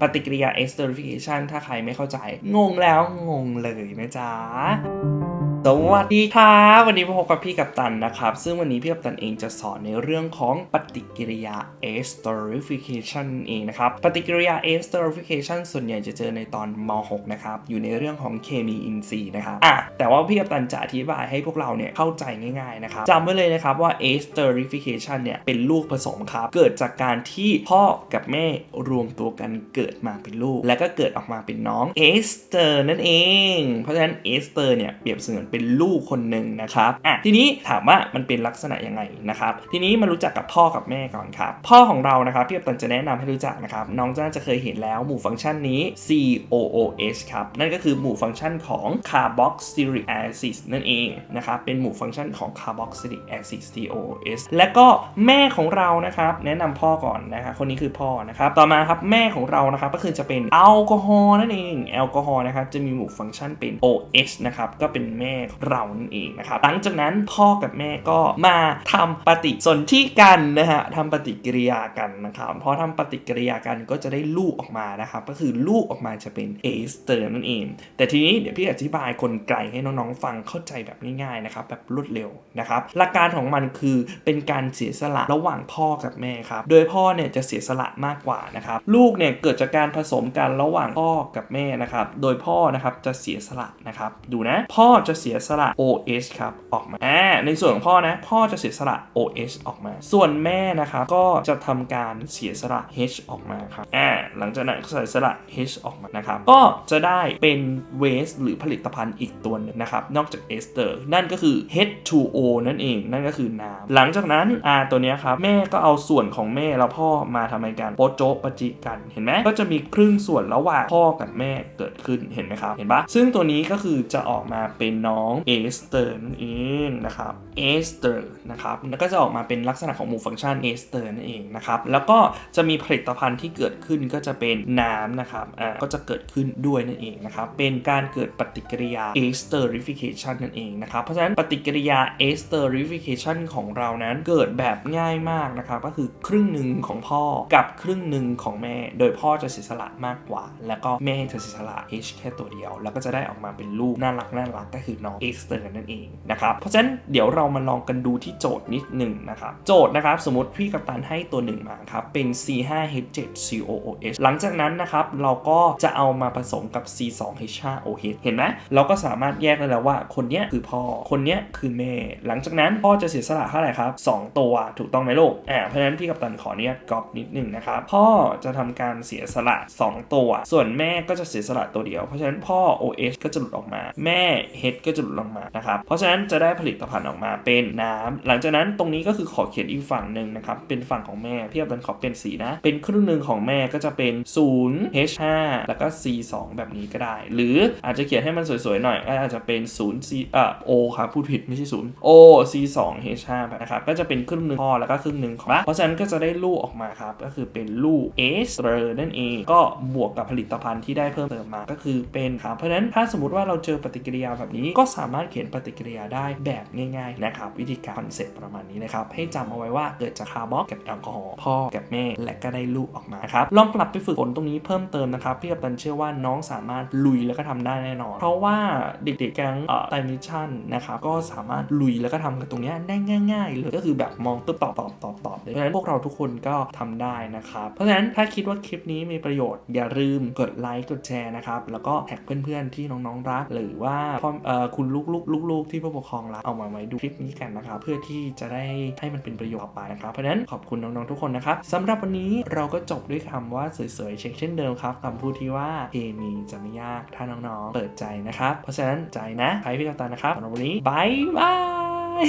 ปฏิกิริยา esterification ถ้าใครไม่เข้าใจ งงแล้วงงเลยนะจ๊ะ สวัสดีครับวันนี้พบกับพี่กัปตันนะครับ ซึ่งวันนี้พี่กัปตันเองจะสอนในเรื่องของปฏิกิริยา esterification เองนะครับ ปฏิกิริยา esterification ส่วนใหญ่จะเจอในตอนม .6 นะครับ อยู่ในเรื่องของเคมีอินทรีย์นะครับอะแต่ว่าพี่กัปตันจะอธิบายให้พวกเราเนี่ยเข้าใจง่ายๆนะครับจำไว้เลยนะครับว่า esterification เนี่ยเป็นลูกผสมครับ เกิดจากการที่พ่อกับแม่รวมตัวกันเกิดมาเป็นลูก และก็เกิดออกมาเป็นน้องเอสเตอร์นั่นเอง เพราะฉะนั้นเอสเตอร์เนี่ยเปรียบเสมือนเป็นลูกคนหนึ่งนะครับอะทีนี้ถามว่ามันเป็นลักษณะยังไงนะครับ ทีนี้มารู้จักกับพ่อกับแม่ก่อนครับ พ่อของเรานะครับพี่กัปตันจะแนะนำให้รู้จักนะครับ น้องน่าจะเคยเห็นแล้วหมู่ฟังก์ชันนี้ COOH ครับ นั่นก็คือหมู่ฟังก์ชันของ carboxylic acid นั่นเองนะครับ เป็นหมู่ฟังก์ชันของ carboxylic acid COOH และก็แม่ของเรานะครับ แนะนำพ่อก่อนนะครับคนนี้คือพ่อนะครับ ต่อมาครับแม่ของเรานะครับก็คือจะเป็นแอลกอฮอล์นั่นเองแอลกอฮอล์นะครับจะมีหมู่ฟังก์ชันเป็น OH นะครับก็เป็นแม่เรานั่นเองนะครับหลังจากนั้นพ่อกับแม่ก็มาทำปฏิสนธิกันนะฮะทำปฏิกิริยากันนะครับพอทำปฏิกิริยากันก็จะได้ลูกออกมานะครับก็คือลูกออกมาจะเป็นเอสเตอร์นั่นเอง แต่ทีนี้เดี๋ยวพี่อธิบายกลไกลให้น้องๆฟังเข้าใจแบบง่ายๆนะครับแบบรวดเร็วนะครับหลักการของมันคือเป็นการเสียสละระหว่างพ่อกับแม่ครับโดยพ่อเนี่ยจะเสียสละมากกว่านะครับลูกเนี่ยเกิดจากการผสมกันระหว่างพ่อกับแม่นะครับโดยพ่อนะครับจะเสียสละนะครับดูนะพ่อจะเสียสละ OH ครับออกมาอ่าในส่วนของพ่อนะ พ่อจะเสียสละ OH ออกมา ส่วนแม่นะครับก็จะทำการเสียสละ H ออกมาครับอ่าหลังจากนั้นเสียสละ H ออกมานะครับก็จะได้เป็นเวสหรือผลิตภัณฑ์อีกตัวหนึ่งนะครับนอกจากเอสเตอร์นั่นก็คือ H2O นั่นเองนั่นก็คือน้ำหลังจากนั้นอ่าตัวนี้ครับแม่ก็เอาส่วนของแม่แล้วพ่อมาทำไมกันโปโจปจิกันเห็นไหมก็จะมีครึ่งส่วนระหว่างพ่อกับแม่เกิดขึ้นเห็นไหมครับเห็นปะซึ่งตัวนี้ก็คือจะออกมาเป็นน้องเอสเตอร์นั่นเองนะครับเอสเตอร์นะครับแล้วก็จะออกมาเป็นลักษณะของหมู่ฟังก์ชันเอสเตอร์นั่นเองนะครับแล้วก็จะมีผลิตภัณฑ์ที่เกิดขึ้นก็จะเป็นน้ำนะครับอ่าก็จะเกิดขึ้นด้วยนั่นเองนะครับเป็นการเกิดปฏิกิริยา esterification นั่นเองนะครับเพราะฉะนั้นปฏิกิริยา esterification ของเรานั้นเกิดแบบง่ายมากนะครับก็คือครึ่งหนึ่งของพ่อกับครึ่งหนึ่งของแม่ โดยพ่อจะเสียสละมากกว่า แล้วก็แม่จะเสียสละ H แค่ตัวเดียว แล้วก็จะได้ออกมาเป็นลูกน่ารักน่ารักก็คือน้อง Easter นั่นเองนะครับเพราะฉะนั้นเดี๋ยวเรามาลองกันดูที่โจทย์นิดหนึ่งนะครับโจทย์นะครับสมมติพี่กัปตันให้ตัวหนึ่งมาครับเป็น C5H7COOH หลังจากนั้นนะครับเราก็จะเอามาผสมกับ C2H5OH เห็นไหมเราก็สามารถแยกได้แล้วว่าคนเนี้ยคือพ่อคนเนี้ยคือแม่ หลังจากนั้นพ่อจะเสียสละเท่าไหร่ครับ 2 ตัวถูกต้องไหมลูกอ่าเพราะฉะนั้นพี่กัปตันขออนุญาตกรอบนิดหนึ่งนะครับพ่อจะทำการเสียสละ 2 ตัว ส่วนแม่ก็จะเสียสละตัวเดียว เพราะฉะนั้นพ่อ OH ก็จะหลุดออกมา แม่ H ก็จะหลุดออกมานะครับเพราะฉะนั้นจะได้ผลิตภัณฑ์ออกมาเป็นน้ำหลังจากนั้นตรงนี้ก็คือขอเขียนอีกฝั่งหนึ่งนะครับเป็นฝั่งของแม่พี่กัปตันขอเป็นสีนะ เป็นครึ่งหนึ่งของแม่ก็จะเป็น 0 H5 แล้วก็ C2 แบบนี้ก็ได้ หรืออาจจะเขียนให้มันสวยๆหน่อยก็อาจจะเป็น0 C เอ่อ O ครับพูดผิดไม่ใช่0 O C2 H5 แบบนะครับก็จะเป็นครึ่งหนึ่งพ่อแล้วก็ครึ่งหนึ่งของเพราะฉะนั้นก็จะได้ลูกออกมาครับก็คือเป็นลูกเอสเตอร์นั่นเองก็บวกกับผลิตภัณฑ์ที่ได้เพิ่มเติมมาก็คือเป็นครับเพราะฉะนั้นถ้าสมมติว่าเราเจอปฏิกิริยาแบบนี้ก็สามารถเขียนปฏิกิริยาได้แบบง่ายๆนะครับวิธีการคอนเซ็ปต์ประมาณนี้นะครับให้จำเอาไว้ว่าเกิดจากคาร์บอนกับแอลกอฮอล์พ่อกับแม่และก็ได้ลูกออกมาครับลองกลับไปฝึกฝนตรงนี้เพิ่มเติมนะครับพี่กัปตันเชื่อว่าน้องสามารถลุยแล้วก็ทำได้แน่นอน เพราะว่าเด็กๆแก๊งเอ่อไตมิชชั่นนะครับก็สามารถลุยแล้วก็ทำกับตรงนี้ได้ง่าย ๆ เลยก็คือแบบมองตึ๊บตอบตอบตอบตอบเลยเพราะฉะนั้นพวกเราทุกคนก็ทำได้นะครับเพราะฉะนั้นถ้าคิดว่าคลิปนี้มีประโยชน์อย่าลืมกดไลค์กดแชร์นะครับแล้วก็แท็กเพื่อนๆที่น้องๆรัก หรือว่าพ่อเอ่อคุณลูกๆลูกๆที่ผู้ปกครองรักเอามาไว้ดูคลิปนี้กันนะครับเพื่อที่จะได้ให้มันเป็นประโยชน์ไปนะครับ เพราะฉะนั้นขอบคุณน้องๆทุกคนนะครับสำหรับวันนี้เราก็จบด้วยคำว่าสวยๆเช็คเช่นเดิมครับคำพูดที่ว่าเคมีจะไม่ยากถ้าน้องๆเปิดใจนะครับ เพราะฉะนั้นใจนะใครพี่กาตานะครับสำหรับวันนี้บายบาย